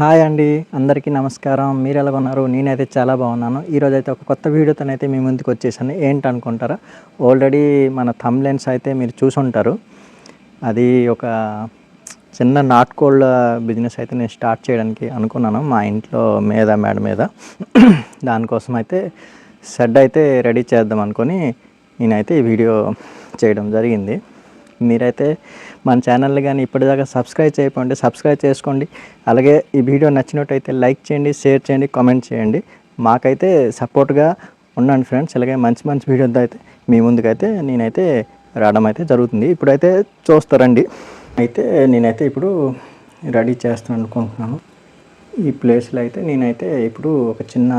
Hi అండి అందరికీ నమస్కారం. మీరు ఎలా ఉన్నారు? నేనైతే చాలా బాగున్నాను. ఈరోజు అయితే ఒక కొత్త వీడియోతో అయితే మీ ముందుకు వచ్చేసాను. ఏంటనుకుంటారా? ఆల్రెడీ మన థమ్లెన్స్ అయితే మీరు చూసుంటారు. అది ఒక చిన్న నాటుకోళ్ళ బిజినెస్ అయితే నేను స్టార్ట్ చేయడానికి అనుకున్నాను మా ఇంట్లో మీద మేడ మీద. దానికోసం అయితే షెడ్ అయితే రెడీ చేద్దాం అనుకొని నేనైతే ఈ వీడియో చేయడం జరిగింది. మీరైతే మన ఛానల్ని కానీ ఇప్పటిదాకా సబ్స్క్రైబ్ చేయకండి సబ్స్క్రైబ్ చేసుకోండి. అలాగే ఈ వీడియో నచ్చినట్టయితే లైక్ చేయండి షేర్ చేయండి కామెంట్ చేయండి. మాకైతే సపోర్ట్గా ఉండండి ఫ్రెండ్స్. అలాగే మంచి మంచి వీడియోతో అయితే మీ ముందుకైతే నేనైతే రావడం అయితే జరుగుతుంది. ఇప్పుడైతే చూస్తారండి. అయితే నేనైతే ఇప్పుడు రెడీ చేస్తాను అనుకుంటున్నాను. ఈ ప్లేస్లో అయితే నేనైతే ఇప్పుడు ఒక చిన్న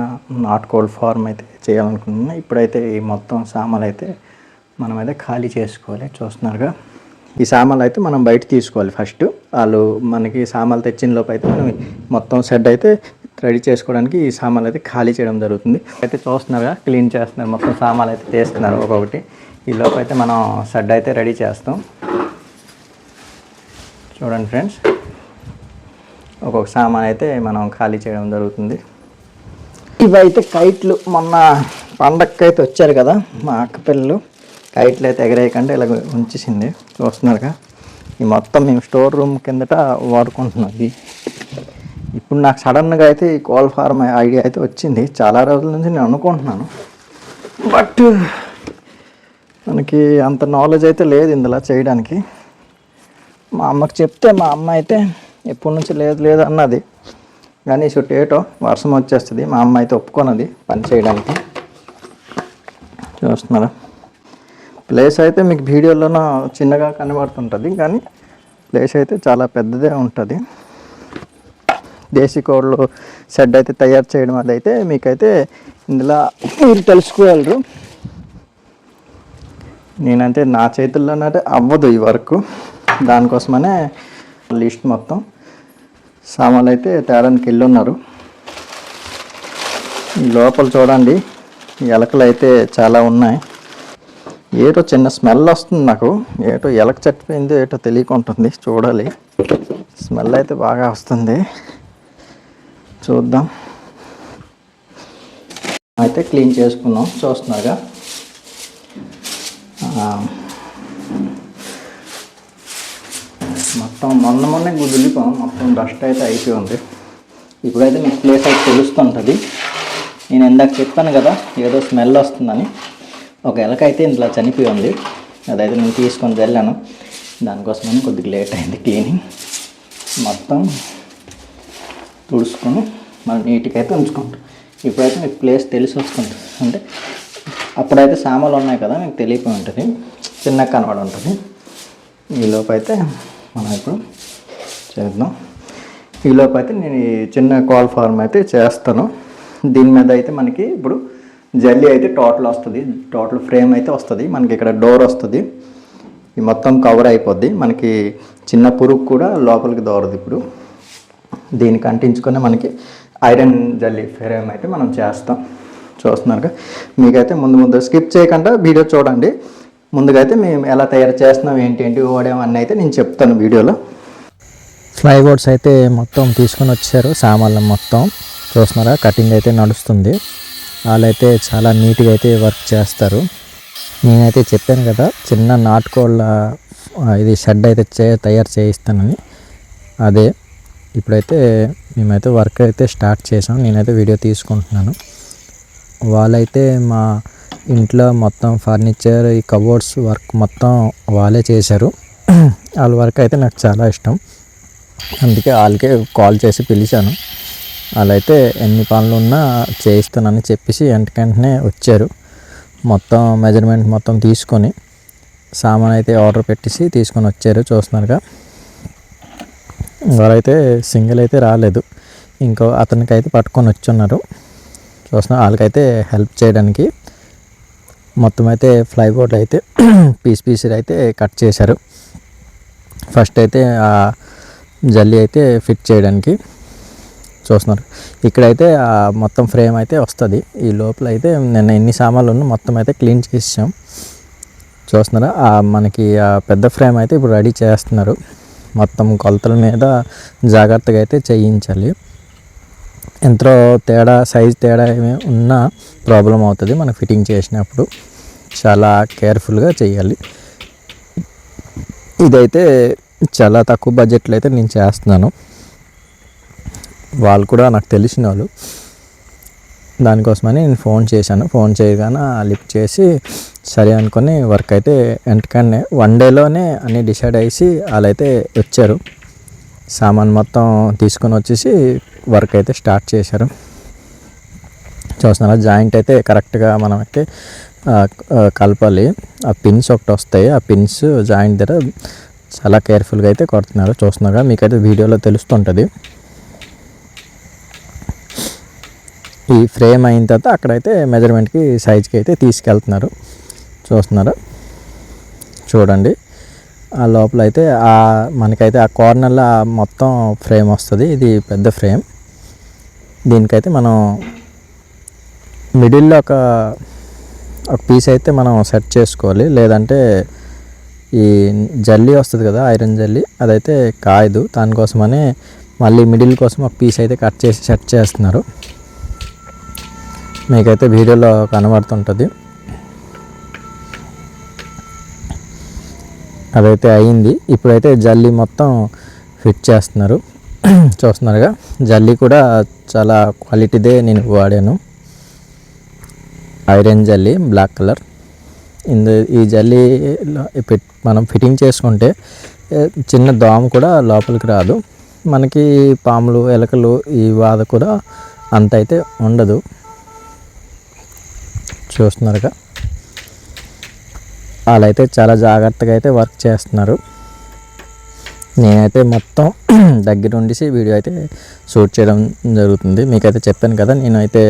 నాటుకోల్డ్ ఫార్మ్ అయితే చేయాలనుకుంటున్నాను ఇప్పుడైతే ఈ మొత్తం సామాన్లు అయితే మనమైతే ఖాళీ చేసుకోవాలి. చూస్తున్నారుగా. ఈ సామాన్లు అయితే మనం బయట తీసుకోవాలి ఫస్ట్. వాళ్ళు మనకి సామాన్లు తెచ్చిన లోపు అయితే మనం మొత్తం సెడ్ అయితే రెడీ చేసుకోవడానికి ఈ సామాన్లు అయితే ఖాళీ చేయడం జరుగుతుంది. అయితే చూస్తున్నారుగా క్లీన్ చేస్తున్నారు. మొత్తం సామాన్లు అయితే తీస్తున్నారు ఒక్కొక్కటి. ఈ లోపు అయితే మనం షెడ్ అయితే రెడీ చేస్తాం. చూడండి ఫ్రెండ్స్. ఒక్కొక్క సామాన్ అయితే మనం ఖాళీ చేయడం జరుగుతుంది. ఇవైతే కైట్లు. మొన్న పండగకి అయితే వచ్చారు కదా మా అక్క పిల్లలు. కైట్లు అయితే ఎగరేయకుండా ఇలా ఉంచేసింది. చూస్తున్నారుగా ఈ మొత్తం మేము స్టోర్ రూమ్ కిందట వాడుకుంటున్నాం. ఇది ఇప్పుడు నాకు సడన్గా అయితే ఈ కోల్ ఫార్మ్ ఐడియా అయితే వచ్చింది. చాలా రోజుల నుంచి నేను అనుకుంటున్నాను. బట్ మనకి అంత నాలెడ్జ్ అయితే లేదు ఇందులో చేయడానికి. మా అమ్మకి చెప్తే మా అమ్మ అయితే ఎప్పటి నుంచి లేదు లేదు అన్నది. కానీ చుట్టూ ఏటో వర్షం వచ్చేస్తుంది. మా అమ్మ అయితే ఒప్పుకోనది పని చేయడానికి. చూస్తున్నారా? ప్లేస్ అయితే మీకు వీడియోలోనూ చిన్నగా కనబడుతుంటుంది కానీ ప్లేస్ అయితే చాలా పెద్దదే ఉంటుంది. దేశీ కోళ్ళు షెడ్ అయితే తయారు చేయడం అది అయితే మీకైతే ఇందులో మీరు తెలుసుకోగలరు. నేనంటే నా చేతుల్లోనంటే అవ్వదు ఈ వర్క్. దానికోసమనే లిస్ట్ మొత్తం. సామాన్లు అయితే తేడానికి వెళ్ళున్నారు. లోపల చూడండి ఎలకలు అయితే చాలా ఉన్నాయి. ఏటో చిన్న స్మెల్ వస్తుంది నాకు. ఏటో ఎలక చచ్చిపోయిందో ఏటో తెలియకుంటుంది చూడాలి. స్మెల్ అయితే బాగా వస్తుంది. చూద్దాం. అయితే క్లీన్ చేసుకున్నాం. చూస్తున్నారుగా. మొత్తం మొన్న మొన్న గుదిలిపోం మొత్తం డస్ట్ అయితే అయిపోయి ఇప్పుడైతే మీకు ప్లేస్ అయితే తెలుస్తుంటుంది. నేను ఇందాక చెప్పాను కదా ఏదో స్మెల్ వస్తుందని. ఒక ఎలక అయితే ఇందులో చనిపోయి ఉంది. అదైతే నేను తీసుకొని వెళ్ళాను. దానికోసమని కొద్దిగా లేట్ అయింది క్లీనింగ్. మొత్తం తుడుచుకొని మనం నీట్గా అయితే ఉంచుకుంటాం. ఇప్పుడైతే మీకు ప్లేస్ తెలిసి వస్తుంది. అంటే అప్పుడైతే సామాన్లు ఉన్నాయి కదా మీకు తెలియపోయి ఉంటుంది. చిన్న కనబడి ఉంటుంది. ఈ లోపైతే అయితే మనం ఇప్పుడు చేద్దాం. ఈ అయితే నేను ఈ చిన్న కాల్ ఫార్మ్ అయితే చేస్తాను. దీని మీద అయితే మనకి ఇప్పుడు జల్లీ అయితే టోటల్ వస్తుంది టోటల్ ఫ్రేమ్ అయితే వస్తుంది. మనకి ఇక్కడ డోర్ వస్తుంది. ఈ మొత్తం కవర్ అయిపోద్ది. మనకి చిన్న పురుగు కూడా లోపలికి దోరదు ఇప్పుడు. దీనికి అంటించుకొని మనకి ఐరన్ జల్లీ ఫ్రేమ్ అయితే మనం చేస్తాం. చూస్తున్నారుగా మీకైతే ముందు ముందు స్కిప్ చేయకుండా వీడియో చూడండి. ముందుగా అయితే మేము ఎలా తయారు చేస్తున్నాం ఏంటి ఏంటి ఓడాం అన్నీ అయితే నేను చెప్తాను వీడియోలో. ఫ్లైబోర్డ్స్ అయితే మొత్తం తీసుకొని వచ్చారు సామాన్లు మొత్తం. చూస్తున్నారా? కటింగ్ అయితే నడుస్తుంది. వాళ్ళైతే చాలా నీట్గా అయితే వర్క్ చేస్తారు. నేనైతే చెప్పాను కదా చిన్న నాటుకోళ్ళ ఇది షెడ్ అయితే చే తయారు చేయిస్తానని. అదే ఇప్పుడైతే మేమైతే వర్క్ అయితే స్టార్ట్ చేసాం నేనైతే వీడియో తీసుకుంటున్నాను. వాళ్ళైతే మా ఇంట్లో మొత్తం ఫర్నిచర్ ఈ కబోర్డ్స్ వర్క్ మొత్తం వాళ్ళే చేశారు. వాళ్ళ వర్క్ అయితే నాకు చాలా ఇష్టం. అందుకే వాళ్ళకే కాల్ చేసి పిలిచాను. వాళ్ళైతే ఎన్ని పనులు ఉన్నా చేయిస్తానని చెప్పేసి వెంటనే వచ్చారు. మొత్తం మెజర్మెంట్ మొత్తం తీసుకొని సామాన్ అయితే ఆర్డర్ పెట్టేసి తీసుకొని వచ్చారు చూస్తున్నారుగా. వాళ్ళైతే సింగిల్ అయితే రాలేదు. ఇంకో అతనికి అయితే పట్టుకొని వచ్చున్నారు. చూస్తున్నా వాళ్ళకైతే హెల్ప్ చేయడానికి మొత్తం అయితే ఫ్లైబోర్డ్ అయితే పీస్ పీస్ అయితే కట్ చేశారు. ఫస్ట్ అయితే ఆ అయితే ఫిట్ చేయడానికి చూస్తున్నారు. ఇక్కడైతే మొత్తం ఫ్రేమ్ అయితే వస్తుంది. ఈ లోపల అయితే నిన్న ఎన్ని సామాన్లు ఉన్నా మొత్తం అయితే క్లీన్ చేసాం చూస్తున్నారా? మనకి ఆ పెద్ద ఫ్రేమ్ అయితే ఇప్పుడు రెడీ చేస్తున్నారు. మొత్తం కొలతల మీద జాగ్రత్తగా అయితే చేయించాలి. ఎంతో తేడా సైజ్ తేడా ఏమి ఉన్నా ప్రాబ్లం అవుతుంది మనం ఫిట్టింగ్ చేసినప్పుడు. చాలా కేర్ఫుల్గా చేయాలి. ఇదైతే చాలా తక్కువ బడ్జెట్లో అయితే నేను చేస్తున్నాను. వాళ్ళు కూడా నాకు తెలిసిన వాళ్ళు. దానికోసమని నేను ఫోన్ చేశాను. ఫోన్ చేయగానే లిఫ్ట్ చేసి సరే అనుకొని వర్క్ అయితే ఎంటకనే వన్ డేలోనే అన్నీ డిసైడ్ అయ్యి వాళ్ళైతే వచ్చారు. సామాన్ మొత్తం తీసుకొని వచ్చేసి వర్క్ అయితే స్టార్ట్ చేశారు. చూస్తున్నారు? జాయింట్ అయితే కరెక్ట్గా మనకి కలపాలి. ఆ పిన్స్ ఒకటి వస్తాయి. ఆ పిన్స్ జాయింట్ దగ్గర చాలా కేర్ఫుల్గా అయితే కొడుతున్నారు. చూస్తున్నారుగా మీకైతే వీడియోలో తెలుస్తుంటుంది. ఈ ఫ్రేమ్ అయిన తర్వాత అక్కడైతే మెజర్మెంట్కి సైజ్కి అయితే తీసుకెళ్తున్నారు. చూస్తున్నారు? చూడండి. ఆ లోపల అయితే ఆ మనకైతే ఆ కార్నర్లో ఆ మొత్తం ఫ్రేమ్ వస్తుంది. ఇది పెద్ద ఫ్రేమ్. దీనికైతే మనం మిడిల్లో ఒక ఒక పీస్ అయితే మనం సెట్ చేసుకోవాలి. లేదంటే ఈ జల్లీ వస్తుంది కదా ఐరన్ జల్లీ అదైతే కాయదు. దానికోసమనే మళ్ళీ మిడిల్ కోసం ఒక పీస్ అయితే కట్ చేసి సెట్ చేస్తున్నారు. మీకైతే వీడియోలో కనబడుతుంటుంది. అదైతే అయింది. ఇప్పుడైతే జల్లీ మొత్తం ఫిట్ చేస్తున్నారు. చూస్తున్నారుగా. జల్లీ కూడా చాలా క్వాలిటీదే నేను వాడాను. ఐరన్ జల్లీ బ్లాక్ కలర్. ఇందు ఈ జల్లీ పెట్ మనం ఫిట్టింగ్ చేసుకుంటే చిన్న దోమ కూడా లోపలికి రాదు. మనకి పాములు ఎలకలు ఈ బాధ కూడా అంత అయితే ఉండదు. చూస్తున్నారుగా. వాళ్ళైతే చాలా జాగ్రత్తగా అయితే వర్క్ చేస్తున్నారు. నేనైతే మొత్తం దగ్గర ఉండేసి వీడియో అయితే షూట్ చేయడం జరుగుతుంది. మీకైతే చెప్పాను కదా నేనైతే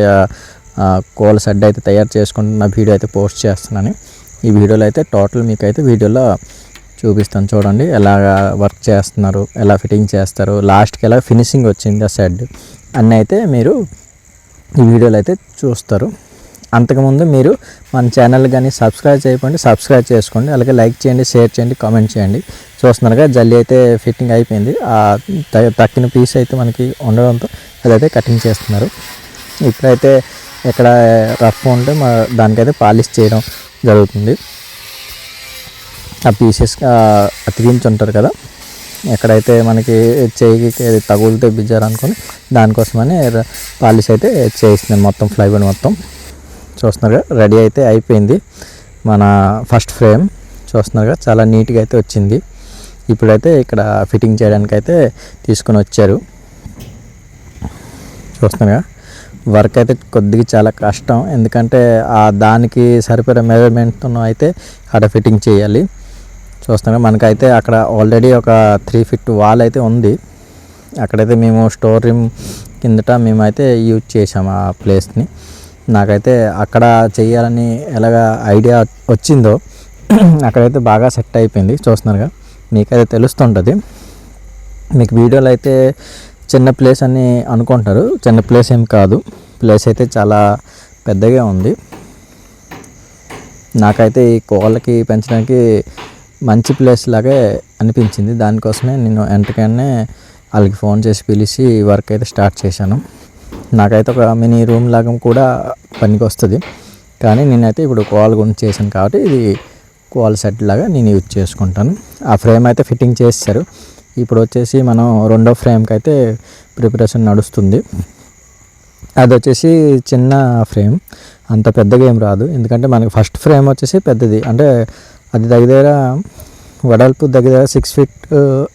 కోల షెడ్ అయితే తయారు చేసుకుంటున్న వీడియో అయితే పోస్ట్ చేస్తున్నాను. ఈ వీడియోలో అయితే టోటల్ మీకైతే వీడియోలో చూపిస్తాను చూడండి. ఎలా వర్క్ చేస్తున్నారు ఎలా ఫిట్టింగ్ చేస్తారు లాస్ట్కి ఎలా ఫినిషింగ్ వచ్చింది ఆ షెడ్ అన్నీ అయితే మీరు ఈ వీడియోలో అయితే చూస్తారు. అంతకుముందు మీరు మన ఛానల్ కానీ సబ్స్క్రైబ్ చేయకండి సబ్స్క్రైబ్ చేసుకోండి. అలాగే లైక్ చేయండి షేర్ చేయండి కామెంట్ చేయండి. చూస్తున్నారుగా జల్లి అయితే ఫిట్టింగ్ అయిపోయింది. ఆ తక్కిన పీస్ అయితే మనకి ఉండడంతో అదైతే కటింగ్ చేస్తున్నారు. ఇప్పుడైతే ఇక్కడ రఫ్ ఉంటే మా దానికైతే పాలిష్ చేయడం జరుగుతుంది. ఆ పీసెస్ అతికించుంటారు కదా. ఎక్కడైతే మనకి చేయికి అది తగులితే బిజ్జారు అనుకొని దానికోసమని పాలిష్ అయితే చేయిస్తుంది మొత్తం ఫ్లైవుడ్ మొత్తం. చూస్తున్నారుగా రెడీ అయితే అయిపోయింది. మన ఫస్ట్ ఫ్రేమ్ చూస్తున్నారుగా చాలా నీట్గా అయితే వచ్చింది. ఇప్పుడైతే ఇక్కడ ఫిట్టింగ్ చేయడానికి అయితే తీసుకొని వచ్చారు. చూస్తున్నారుగా వర్క్ అయితే కొద్దిగా చాలా కష్టం. ఎందుకంటే ఆ దానికి సరిపడే మెజర్మెంట్తో అయితే అక్కడ ఫిట్టింగ్ చేయాలి. చూస్తున్నాం మనకైతే అక్కడ ఆల్రెడీ ఒక త్రీ ఫిట్ వాల్ అయితే ఉంది. అక్కడైతే మేము స్టోర్ రూమ్ కిందట మేమైతే యూజ్ చేసాము ఆ ప్లేస్ని. నాకైతే అక్కడ చేయాలని ఎలాగ ఐడియా వచ్చిందో అక్కడైతే బాగా సెట్ అయిపోయింది చూస్తున్నారుగా. మీకైతే తెలుస్తుంటుంది. మీకు వీడియోలో అయితే చిన్న ప్లేస్ అని అనుకుంటారు చిన్న ప్లేస్ ఏం కాదు. ప్లేస్ అయితే చాలా పెద్దగా ఉంది. నాకైతే ఈ కోళ్ళకి పెంచడానికి మంచి ప్లేస్ లాగే అనిపించింది. దానికోసమే నేను వెంటనే వాళ్ళకి ఫోన్ చేసి పిలిచి వర్క్ అయితే స్టార్ట్ చేశాను. నాకైతే ఒక మినీ రూమ్ లాగా కూడా పనికి వస్తుంది కానీ నేనైతే ఇప్పుడు కోల్ గురించి చేశాను కాబట్టి ఇది కోల్ సెట్ లాగా నేను యూజ్ చేసుకుంటాను. ఆ ఫ్రేమ్ అయితే ఫిట్టింగ్ చేశారు ఇప్పుడు వచ్చేసి మనం రెండో ఫ్రేమ్కి అయితే ప్రిపరేషన్ నడుస్తుంది. అది వచ్చేసి చిన్న ఫ్రేమ్. అంత పెద్దగా ఏం రాదు. ఎందుకంటే మనకి ఫస్ట్ ఫ్రేమ్ వచ్చేసి పెద్దది. అంటే అది దగ్గర వెడల్పు దగ్గర సిక్స్ ఫీట్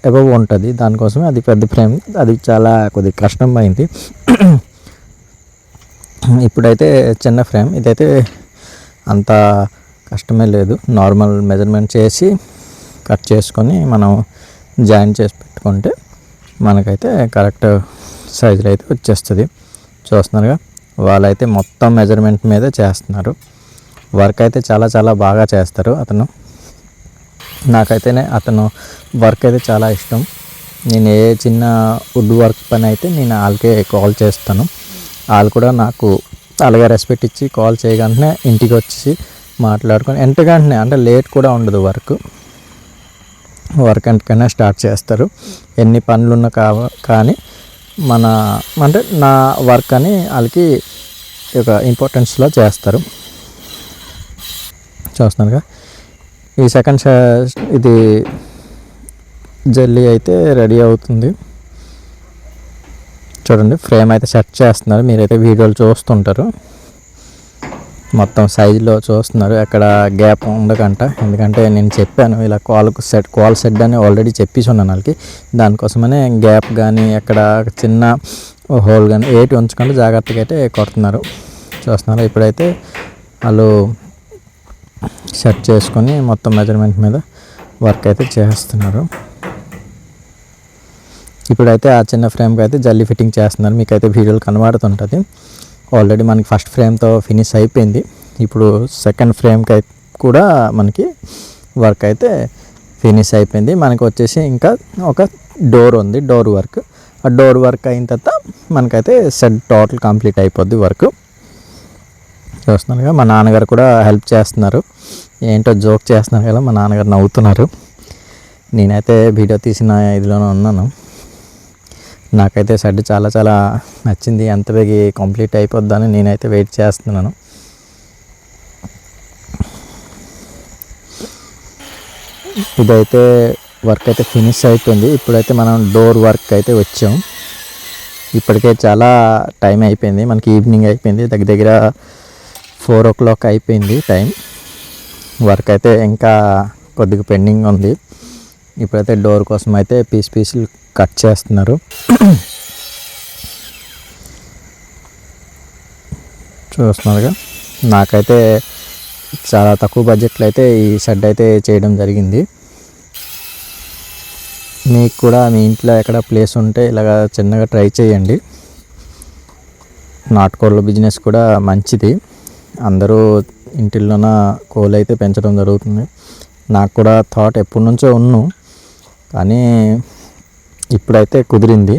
అబవ్ ఉంటుంది. దానికోసమే అది పెద్ద ఫ్రేమ్. అది చాలా కొద్ది కష్టం అయింది. ఇప్పుడైతే చిన్న ఫ్రేమ్. ఇదైతే అంత కష్టమే లేదు. నార్మల్ మెజర్మెంట్ చేసి కట్ చేసుకొని మనం జాయిన్ చేసి పెట్టుకుంటే మనకైతే కరెక్ట్ సైజులో అయితే వచ్చేస్తుంది. చూస్తున్నారుగా వాళ్ళైతే మొత్తం మెజర్మెంట్ మీదే చేస్తున్నారు. వర్క్ అయితే చాలా చాలా బాగా చేస్తారు అతను. నాకైతేనే అతను వర్క్ అయితే చాలా ఇష్టం. నేను ఏ చిన్న వుడ్ వర్క్ పని అయితే నేను వాళ్ళకే కాల్ చేస్తాను. వాళ్ళు కూడా నాకు అలాగే రెస్పెక్ట్ ఇచ్చి కాల్ చేయగానే ఇంటికి వచ్చి మాట్లాడుకొని ఎంతకంటే అంటే లేట్ కూడా ఉండదు వర్క్ వర్క్ ఎంతకైనా స్టార్ట్ చేస్తారు. ఎన్ని పనులు ఉన్నా కావ కానీ మన అంటే నా వర్క్ అని వాళ్ళకి ఒక ఇంపార్టెన్స్లో చేస్తారు. చూస్తున్నారుగా? ఈ సెకండ్ ఇది జల్లీ అయితే రెడీ అవుతుంది. చూడండి ఫ్రేమ్ అయితే సెట్ చేస్తున్నారు. మీరైతే వీడియోలు చూస్తుంటారు. మొత్తం సైజులో చూస్తున్నారు. ఎక్కడ గ్యాప్ ఉండకంట. ఎందుకంటే నేను చెప్పాను ఇలా కాల్ సెట్ కాల్ సెట్ అని ఆల్రెడీ చెప్పేసి ఉన్నాను వాళ్ళకి. దానికోసమనే గ్యాప్ కానీ ఎక్కడ చిన్న హోల్ కానీ ఏటి ఉంచకుండా జాగ్రత్తగా అయితే కొడుతున్నారు. చూస్తున్నారు. ఇప్పుడైతే వాళ్ళు సెట్ చేసుకొని మొత్తం మెజర్మెంట్ మీద వర్క్ అయితే చేస్తున్నారు. ఇప్పుడైతే ఆ చిన్న ఫ్రేమ్కి అయితే జల్లి ఫిట్టింగ్ చేస్తున్నారు. మీకైతే వీడియోలు కనబడుతుంటుంది. ఆల్రెడీ మనకి ఫస్ట్ ఫ్రేమ్తో ఫినిష్ అయిపోయింది. ఇప్పుడు సెకండ్ ఫ్రేమ్కి అయితే కూడా మనకి వర్క్ అయితే ఫినిష్ అయిపోయింది. మనకు వచ్చేసి ఇంకా ఒక డోర్ ఉంది డోర్ వర్క్ ఆ డోర్ వర్క్ అయిన తర్వాత మనకైతే సెట్ టోటల్ కంప్లీట్ అయిపోద్ది వర్క్ చూస్తున్నారుగా మా నాన్నగారు కూడా హెల్ప్ చేస్తున్నారు. ఏంటో జోక్ చేస్తున్నారు కదా మా నాన్నగారు నవ్వుతున్నారు. నేనైతే వీడియో తీసిన ఇదిలోనే ఉన్నాను. నాకైతే షెడ్ చాలా చాలా నచ్చింది. ఎంత బేగి కంప్లీట్ అయిపోద్దని నేనైతే వెయిట్ చేస్తున్నాను. ఇదైతే వర్క్ అయితే ఫినిష్ అయిపోయింది. ఇప్పుడైతే మనం డోర్ వర్క్ అయితే వచ్చాం. ఇప్పటికే చాలా టైం అయిపోయింది. మనకి ఈవినింగ్ అయిపోయింది. దగ్గర దగ్గర ఫోర్ ఓ క్లాక్ అయిపోయింది టైం. వర్క్ అయితే ఇంకా కొద్దిగా పెండింగ్ ఉంది. ఇప్పుడైతే డోర్ కోసం అయితే పీస్ పీసులు కట్ చేస్తున్నారు. చూస్తున్నారుగా. నాకైతే చాలా తక్కువ బడ్జెట్లో అయితే ఈ షెడ్ అయితే చేయడం జరిగింది. మీకు కూడా మీ ఇంట్లో ఎక్కడ ప్లేస్ ఉంటే ఇలాగ చిన్నగా ట్రై చేయండి. నాటుకోళ్ళ బిజినెస్ కూడా మంచిది. అందరూ ఇంటిల్లోన కోళ్ళు అయితే పెంచడం జరుగుతుంది. నాకు కూడా థాట్ ఎప్పటి నుంచో ఉన్ను. కానీ ఇప్పుడైతే కుదిరింది.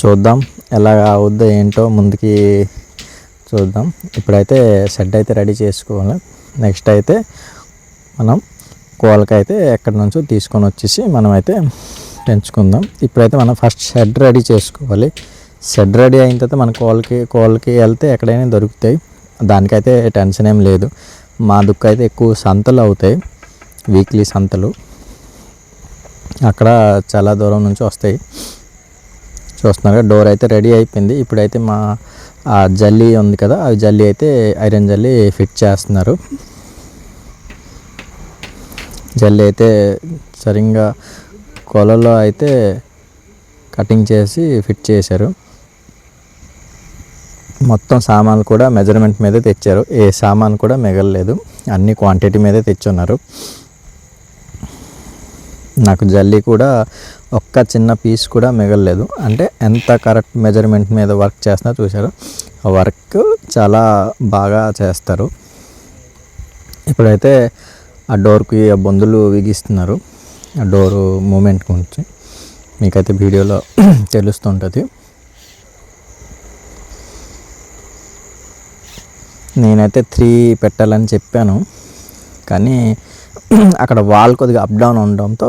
చూద్దాం ఎలా అవుద్దో ఏంటో ముందుకి చూద్దాం. ఇప్పుడైతే షెడ్ అయితే రెడీ చేసుకోవాలి. నెక్స్ట్ అయితే మనం కోళ్ళకైతే ఎక్కడి నుంచో తీసుకొని వచ్చేసి మనమైతే పెంచుకుందాం. ఇప్పుడైతే మనం ఫస్ట్ షెడ్ రెడీ చేసుకోవాలి. షెడ్ రెడీ అయిన తర్వాత మన కోళ్ళకి కోళ్ళకి వెళ్తే ఎక్కడైనా దొరుకుతాయి. దానికైతే టెన్షన్ ఏం లేదు. మా దుక్కు అయితే ఎక్కువ సంతలు అవుతాయి. వీక్లీ సంతలు. అక్కడ చాలా దూరం నుంచి వస్తాయి. చూస్తున్నారు డోర్ అయితే రెడీ అయిపోయింది. ఇప్పుడైతే మా ఆ జల్లీ ఉంది కదా ఆ జల్లీ అయితే ఐరన్ జల్లీ ఫిట్ చేస్తున్నారు. జల్లీ అయితే సరిగ్గా కొలలో అయితే కటింగ్ చేసి ఫిట్ చేశారు. మొత్తం సామాన్లు కూడా మెజర్మెంట్ మీదే తెచ్చారు. ఏ సామాన్ కూడా మిగలలేదు. అన్ని క్వాంటిటీ మీదే తెచ్చున్నారు. నాకు జల్లీ కూడా ఒక్క చిన్న పీస్ కూడా మిగలలేదు. అంటే ఎంత కరెక్ట్ మెజర్మెంట్ మీద వర్క్ చేస్తున్నా చూశారు. ఆ వర్క్ చాలా బాగా చేస్తారు. ఇప్పుడైతే ఆ డోర్కి ఆ బొందులు బిగిస్తున్నారు ఆ డోరు మూమెంట్ గురించి మీకైతే వీడియోలో తెలుస్తుంటుంది. నేనైతే త్రీ పెట్టాలని చెప్పాను. కానీ అక్కడ వాల్ కొద్దిగా అప్ డౌన్ ఉండడంతో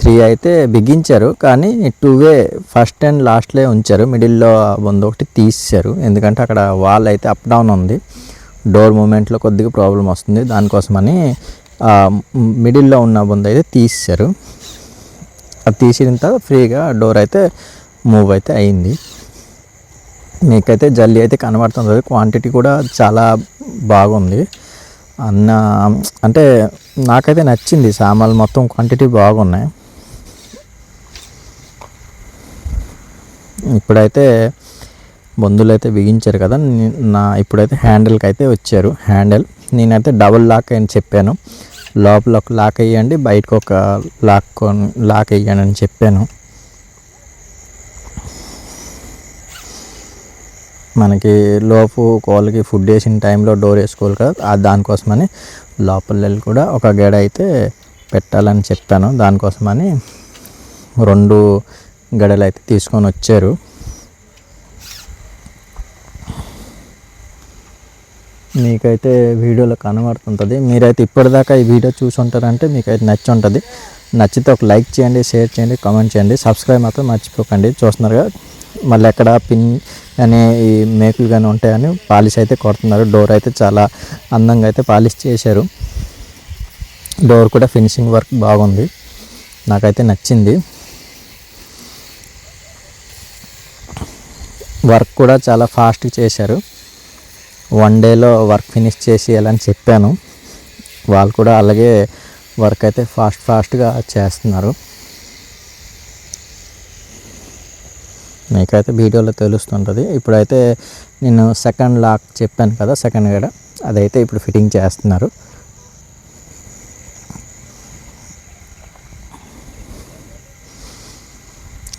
త్రీ అయితే బిగించారు. కానీ టూ వే ఫస్ట్ అండ్ లాస్ట్లో ఉంచారు. మిడిల్లో బొందు ఒకటి తీసారు ఎందుకంటే అక్కడ వాల్ అయితే అప్ డౌన్ ఉంది. డోర్ మూమెంట్లో కొద్దిగా ప్రాబ్లం వస్తుంది. దానికోసమని మిడిల్లో ఉన్న బొందు అయితే తీసారు అది తీసిన తర్వాత ఫ్రీగా డోర్ అయితే మూవ్ అయితే అయింది. మీకైతే జల్లి అయితే కనబడుతుంది. క్వాంటిటీ కూడా చాలా బాగుంది. అన్న అంటే నాకైతే నచ్చింది సామాన్లు మొత్తం క్వాంటిటీ బాగున్నాయి. ఇప్పుడైతే బంధువులు అయితే బిగించారు కదా నా ఇప్పుడైతే హ్యాండిల్కి అయితే వచ్చారు. హ్యాండిల్ నేనైతే డబుల్ లాక్ అని చెప్పాను. లోపల ఒక లాక్ వేయండి బయటకు ఒక లాక్ కొన్- లాక్ వేయండి అని చెప్పాను. మనకి లోపు కోళ్ళకి ఫుడ్ వేసిన టైంలో డోర్ వేసుకోవాలి కదా దానికోసమని లోపల వెళ్ళి కూడా ఒక గెడ అయితే పెట్టాలని చెప్పాను. దానికోసమని రెండు గడలు అయితే తీసుకొని వచ్చారు. మీకైతే వీడియోలో కనబడుతుంటుంది. మీరైతే ఇప్పటిదాకా ఈ వీడియో చూసి ఉంటారంటే మీకైతే నచ్చి ఉంటుంది నచ్చితే ఒక లైక్ చేయండి షేర్ చేయండి కామెంట్ చేయండి. సబ్స్క్రైబ్ మాత్రం మర్చిపోకండి. చూస్తున్నారుగా మళ్ళీ ఎక్కడ పిన్ అనే ఈ మేకులు కానీ ఉంటాయని పాలిష్ అయితే కొడుతున్నారు. డోర్ అయితే చాలా అందంగా అయితే పాలిష్ చేశారు. డోర్ కూడా ఫినిషింగ్ వర్క్ బాగుంది. నాకైతే నచ్చింది. వర్క్ కూడా చాలా ఫాస్ట్గా చేశారు. వన్ డేలో వర్క్ ఫినిష్ చేసి అని చెప్పాను. వాళ్ళు కూడా అలాగే వర్క్ అయితే ఫాస్ట్ ఫాస్ట్గా చేస్తున్నారు. మీకైతే వీడియోలో తెలుస్తుంటుంది. ఇప్పుడైతే నేను సెకండ్ లాక్ చెప్పాను కదా సెకండ్ గడ. అదైతే ఇప్పుడు ఫిట్టింగ్ చేస్తున్నారు.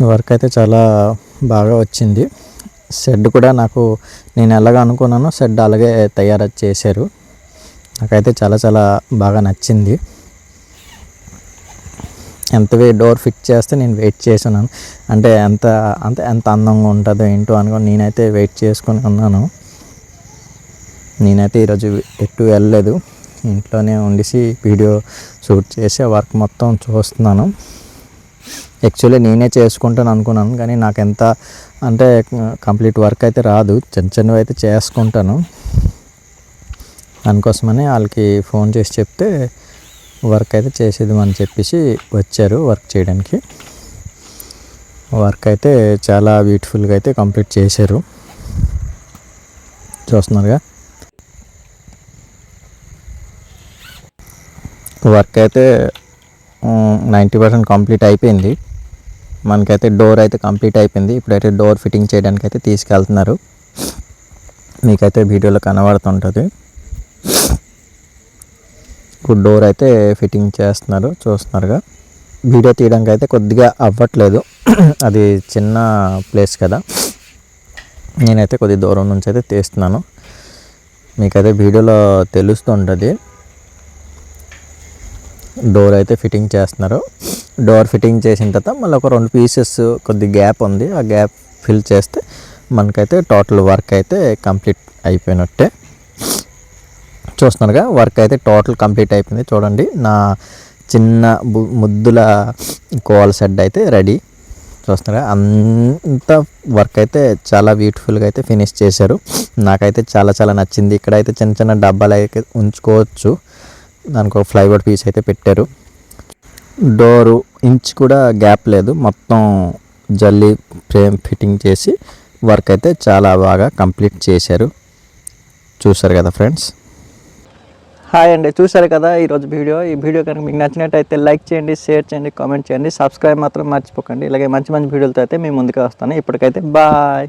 వర్క్ అయితే చాలా బాగా వచ్చింది. షెడ్ కూడా నాకు నేను ఎలాగ అనుకున్నానో షెడ్ అలాగే తయారు చేశారు. నాకైతే చాలా చాలా బాగా నచ్చింది. ఎంత వే డోర్ ఫిట్ చేస్తే నేను వెయిట్ చేస్తున్నాను అంటే ఎంత అంత ఎంత అందంగా ఉంటుందో ఏంటో అనుకుని నేనైతే వెయిట్ చేసుకుని ఉన్నాను. నేనైతే ఈరోజు ఎటు వెళ్ళలేదు. ఇంట్లోనే ఉండిసి వీడియో షూట్ చేసి వర్క్ మొత్తం చూస్తున్నాను. యాక్చువల్లీ నేనే చేసుకుంటాను అనుకున్నాను కానీ నాకు ఎంత అంటే కంప్లీట్ వర్క్ అయితే రాదు. చిన్న చిన్నవి అయితే చేసుకుంటాను. దానికోసమని వాళ్ళకి ఫోన్ చేసి చెప్తే వర్క్ అయితే చేసేదామని చెప్పేసి వచ్చారు వర్క్ చేయడానికి. వర్క్ అయితే చాలా బ్యూటిఫుల్గా అయితే కంప్లీట్ చేశారు. చూస్తున్నారుగా. వర్క్ అయితే నైంటీ పర్సెంట్ కంప్లీట్ అయిపోయింది. మనకైతే డోర్ అయితే కంప్లీట్ అయిపోయింది. ఇప్పుడైతే డోర్ ఫిట్టింగ్ చేయడానికి అయితే తీసుకెళ్తున్నారు. మీకైతే వీడియోలో కనబడుతుంటుంది. ఇప్పుడు డోర్ అయితే ఫిట్టింగ్ చేస్తున్నారు చూస్తున్నారుగా. వీడియో తీయడానికి అయితే కొద్దిగా అవ్వట్లేదు. అది చిన్న ప్లేస్ కదా. నేనైతే కొద్ది దూరం నుంచి అయితే తీస్తున్నాను. మీకైతే వీడియోలో తెలుస్తుంటుంది. డోర్ అయితే ఫిట్టింగ్ చేస్తున్నారు. డోర్ ఫిట్టింగ్ చేసిన తర్వాత మళ్ళీ ఒక రెండు పీసెస్ కొద్ది గ్యాప్ ఉంది. ఆ గ్యాప్ ఫిల్ చేస్తే మనకైతే టోటల్ వర్క్ అయితే కంప్లీట్ అయిపోయినట్టే. చూస్తున్నారుగా వర్క్ అయితే టోటల్ కంప్లీట్ అయిపోయింది. చూడండి నా చిన్న ముద్దుల కోవల షెడ్ అయితే రెడీ. చూస్తున్నారా అంత వర్క్ అయితే చాలా బ్యూటిఫుల్గా అయితే ఫినిష్ చేశారు. నాకైతే చాలా చాలా నచ్చింది. ఇక్కడైతే చిన్న చిన్న డబ్బాలు అయితే ఉంచుకోవచ్చు. దానికి ఒక ఫ్లైవుడ్ పీస్ అయితే పెట్టారు. డోరు ఇంచ్ కూడా గ్యాప్ లేదు. మొత్తం జల్లీ ఫ్రేమ్ ఫిట్టింగ్ చేసి వర్క్ అయితే చాలా బాగా కంప్లీట్ చేశారు. చూసారు కదా ఫ్రెండ్స్? హాయ్ అండి చూసారు కదా ఈరోజు వీడియో. ఈ వీడియో కనుక మీకు నచ్చినట్టయితే లైక్ చేయండి షేర్ చేయండి కామెంట్ చేయండి సబ్స్క్రైబ్ మాత్రం మర్చిపోకండి. ఇలాగే మంచి మంచి వీడియోలతో అయితే మేము ముందుకు వస్తాను. ఇప్పటికైతే బాయ్.